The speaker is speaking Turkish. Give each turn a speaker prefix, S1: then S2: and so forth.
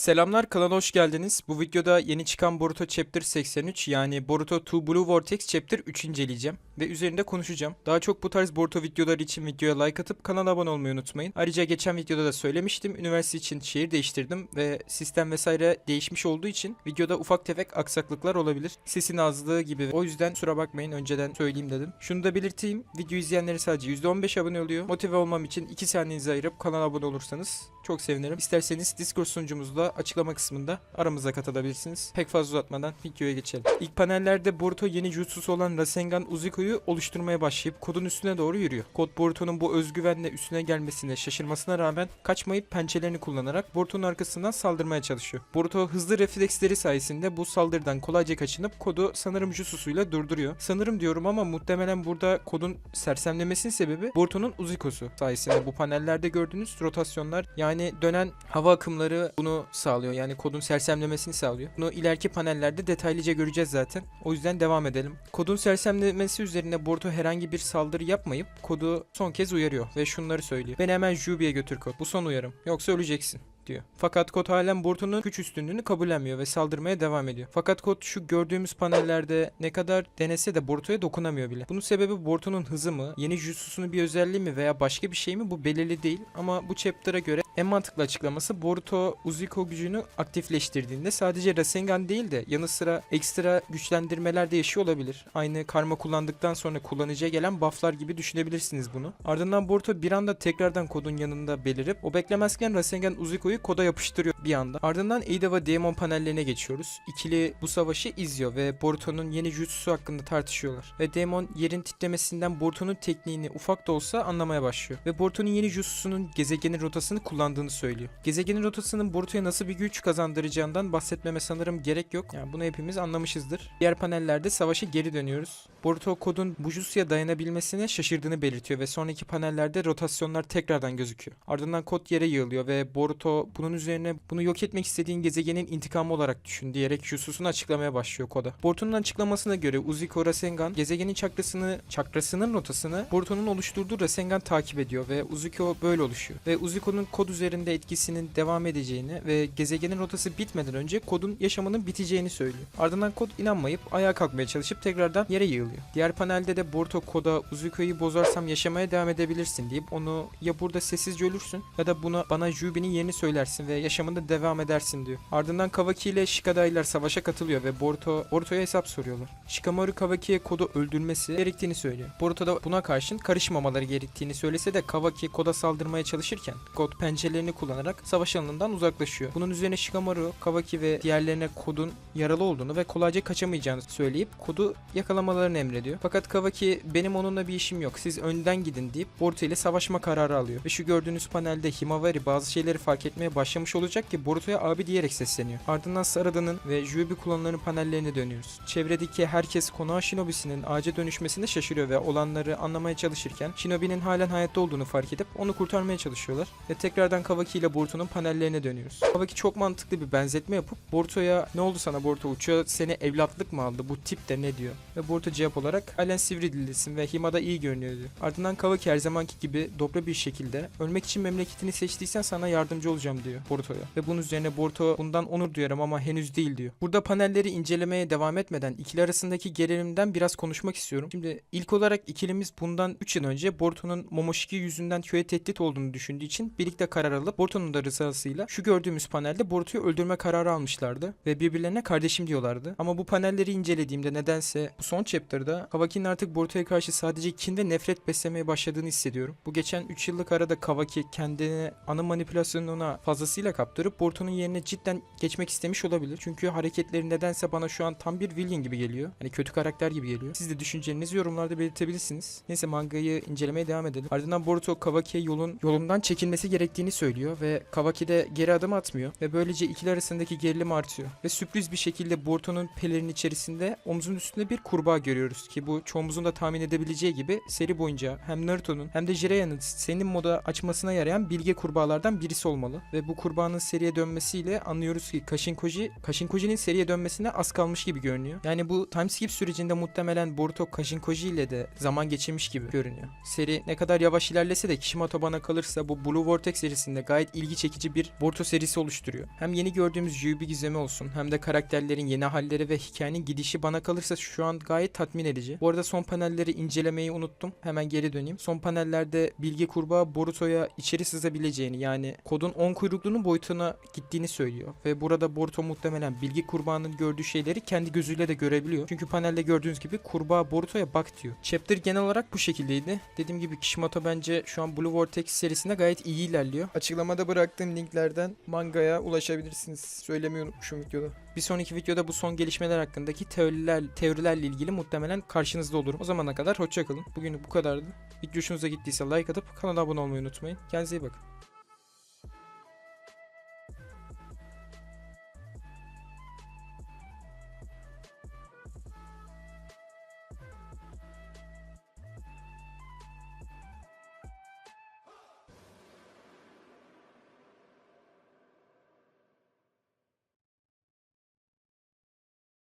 S1: Selamlar kanala hoş geldiniz. Bu videoda yeni çıkan Boruto Chapter 83 yani Boruto 2 Blue Vortex Chapter 3 inceleyeceğim ve üzerinde konuşacağım. Daha çok bu tarz Boruto videoları için videoya like atıp kanala abone olmayı unutmayın. Ayrıca geçen videoda da söylemiştim. Üniversite için şehir değiştirdim ve sistem vesaire değişmiş olduğu için videoda ufak tefek aksaklıklar olabilir. Sesin azlığı gibi. O yüzden kusura bakmayın önceden söyleyeyim dedim. Şunu da belirteyim. Video izleyenleri sadece %15 abone oluyor. Motive olmam için 2 saniyenizi ayırıp kanala abone olursanız çok sevinirim. İsterseniz Discord sunucumuzda açıklama kısmında aramıza katılabilirsiniz. Pek fazla uzatmadan videoya geçelim. İlk panellerde Boruto yeni jutsusu olan Rasengan Uziko'yu oluşturmaya başlayıp kodun üstüne doğru yürüyor. Kod Boruto'nun bu özgüvenle üstüne gelmesine şaşırmasına rağmen kaçmayıp pençelerini kullanarak Boruto'nun arkasından saldırmaya çalışıyor. Boruto hızlı refleksleri sayesinde bu saldırıdan kolayca kaçınıp kodu sanırım jutsusuyla durduruyor. Sanırım diyorum ama muhtemelen burada kodun sersemlemesinin sebebi Boruto'nun Uziko'su sayesinde bu panellerde gördüğünüz rotasyonlar yani dönen hava akımları bunu sağlıyor. Yani kodun sersemlemesini sağlıyor. Bunu ileriki panellerde detaylıca göreceğiz zaten. O yüzden devam edelim. Kodun sersemlemesi üzerine Boruto herhangi bir saldırı yapmayıp kodu son kez uyarıyor ve şunları söylüyor. Beni hemen Jubi'ye götür kod. Bu son uyarım. Yoksa öleceksin diyor. Fakat kod halen Boruto'nun güç üstünlüğünü kabullenmiyor ve saldırmaya devam ediyor. Fakat kod şu gördüğümüz panellerde ne kadar denese de Boruto'ya dokunamıyor bile. Bunun sebebi Boruto'nun hızı mı, yeni jutsusunun bir özelliği mi veya başka bir şey mi bu belirli değil. Ama bu chapter'a göre en mantıklı açıklaması Boruto Uziko gücünü aktifleştirdiğinde sadece Rasengan değil de yanı sıra ekstra güçlendirmeler de yaşıyor olabilir. Aynı karma kullandıktan sonra kullanıcıya gelen bufflar gibi düşünebilirsiniz bunu. Ardından Boruto bir anda tekrardan kodun yanında belirip o beklemezken Rasengan Uziko'yu koda yapıştırıyor bir anda. Ardından Ada ve Demon panellerine geçiyoruz. İkili bu savaşı izliyor ve Boruto'nun yeni jutsu hakkında tartışıyorlar. Ve Demon yerin titremesinden Boruto'nun tekniğini ufak da olsa anlamaya başlıyor. Ve Boruto'nun yeni jutsusunun gezegenin rotasını kullandığını söylüyor. Gezegenin rotasının Boruto'ya nasıl bir güç kazandıracağından bahsetmeme sanırım gerek yok. Yani bunu hepimiz anlamışızdır. Diğer panellerde savaşa geri dönüyoruz. Boruto kodun bu jutsuya dayanabilmesine şaşırdığını belirtiyor ve sonraki panellerde rotasyonlar tekrardan gözüküyor. Ardından kod yere yığılıyor ve Boruto bunun üzerine bunu yok etmek istediğin gezegenin intikamı olarak düşün diyerek jutsusunu açıklamaya başlıyor koda. Boruto'nun açıklamasına göre Uziko Rasengan gezegenin çakrasını, çakrasının rotasını Boruto'nun oluşturduğu Rasengan takip ediyor ve Uziko böyle oluşuyor. Ve Uziko'nun kod üzerinde etkisinin devam edeceğini ve gezegenin rotası bitmeden önce kodun yaşamının biteceğini söylüyor. Ardından kod inanmayıp ayağa kalkmaya çalışıp tekrardan yere yığılıyor. Diğer panelde de Boruto koda Uziko'yu bozarsam yaşamaya devam edebilirsin deyip onu ya burada sessizce ölürsün ya da buna bana Jubi'nin yerini söylersin ve yaşamında devam edersin diyor. Ardından Kawaki ile Shikadai'ler savaşa katılıyor ve Boruto Boruto'ya hesap soruyorlar. Shikamaru Kawaki'ye kodu öldürmesi gerektiğini söylüyor. Boruto da buna karşın karışmamaları gerektiğini söylese de Kawaki koda saldırmaya çalışırken kod pençelerini kullanarak savaş alanından uzaklaşıyor. Bunun üzerine Shikamaru, Kawaki ve diğerlerine kodun yaralı olduğunu ve kolayca kaçamayacağını söyleyip kodu yakalamalarını emrediyor. Fakat Kawaki benim onunla bir işim yok siz önden gidin deyip Boruto ile savaşma kararı alıyor. Ve şu gördüğünüz panelde Himawari bazı şeyleri fark etmeye başlamış olacak ki Boruto'ya abi diyerek sesleniyor. Ardından Sarada'nın ve Jubi kullanılarının panellerine dönüyoruz. Çevredeki herkes Konoha Shinobi'sinin ağaca dönüşmesine şaşırıyor ve olanları anlamaya çalışırken Shinobi'nin halen hayatta olduğunu fark edip onu kurtarmaya çalışıyorlar. Ve tekrardan Kawaki ile Boruto'nun panellerine dönüyoruz. Kawaki çok mantıklı bir benzetme yapıp Boruto'ya ne oldu sana Boruto uçağı seni evlatlık mı aldı bu tip de ne diyor. Ve Boruto cevap olarak halen sivri dillisin ve Hima'da iyi görünüyor diyor. Ardından Kawaki her zamanki gibi dobra bir şekilde ölmek için memleketini seçtiysen sana yardımcı olacağım diyor Boruto'ya. Ve bunun üzerine Boruto bundan onur duyarım ama henüz değil diyor. Burada panelleri incelemeye devam etmeden ikili arasındaki gerilimden biraz konuşmak istiyorum. Şimdi ilk olarak ikilimiz bundan 3 yıl önce Boruto'nun Momoshiki yüzünden köye tehdit olduğunu düşündüğü için birlikte karar alıp Boruto'nun da rızasıyla şu gördüğümüz panelde Boruto'yu öldürme kararı almışlardı ve birbirlerine kardeşim diyorlardı. Ama bu panelleri incelediğimde nedense bu son chapter'da Kawaki'nin artık Boruto'ya karşı sadece kin ve nefret beslemeye başladığını hissediyorum. Bu geçen 3 yıllık arada Kawaki kendini ana manipülasyonuna fazlasıyla kaptırıp Boruto'nun yerine cidden geçmek istemiş olabilir. Çünkü hareketleri nedense bana şu an tam bir villain gibi geliyor. Hani kötü karakter gibi geliyor. Siz de düşüncelerinizi yorumlarda belirtebilirsiniz. Neyse mangayı incelemeye devam edelim. Ardından Boruto Kawaki'ye yolun yolundan çekilmesi gerektiğini söylüyor ve Kawaki de geri adım atmıyor ve böylece ikili arasındaki gerilim artıyor. Ve sürpriz bir şekilde Boruto'nun pelerinin içerisinde omzunun üstünde bir kurbağa görüyoruz ki bu çoğumuzun da tahmin edebileceği gibi seri boyunca hem Naruto'nun hem de Jireyan'ın senin moda açmasına yarayan bilge kurbağalardan birisi olmalı. Ve bu kurbanın seriye dönmesiyle anlıyoruz ki Kashinkoji, Kashinkoji'nin seriye dönmesine az kalmış gibi görünüyor. Yani bu timeskip sürecinde muhtemelen Boruto Kashinkoji ile de zaman geçirmiş gibi görünüyor. Seri ne kadar yavaş ilerlese de Kishimoto bana kalırsa bu Blue Vortex serisinde gayet ilgi çekici bir Boruto serisi oluşturuyor. Hem yeni gördüğümüz Yubi gizemi olsun hem de karakterlerin yeni halleri ve hikayenin gidişi bana kalırsa şu an gayet tatmin edici. Bu arada son panelleri incelemeyi unuttum. Hemen geri döneyim. Son panellerde Bilge Kurbağa Boruto'ya içeri sızabileceğini yani kodun 10 kuyrukluğunun boyutuna gittiğini söylüyor. Ve burada Boruto muhtemelen Bilge Kurbağa'nın gördüğü şeyleri kendi gözüyle de görebiliyor. Çünkü panelde gördüğünüz gibi kurbağa Boruto'ya bak diyor. Chapter genel olarak bu şekildeydi. Dediğim gibi Kishimoto bence şu an Blue Vortex serisinde gayet iyi ilerliyor. Açıklamada bıraktığım linklerden mangaya ulaşabilirsiniz. Söylemeyi unutmuşum videoda. Bir sonraki videoda bu son gelişmeler hakkındaki teoriler, teorilerle ilgili muhtemelen karşınızda olurum. O zamana kadar hoşçakalın. Bugün bu kadardı. Video hoşunuza gittiyse like atıp kanala abone olmayı unutmayın. Kendinize iyi bakın.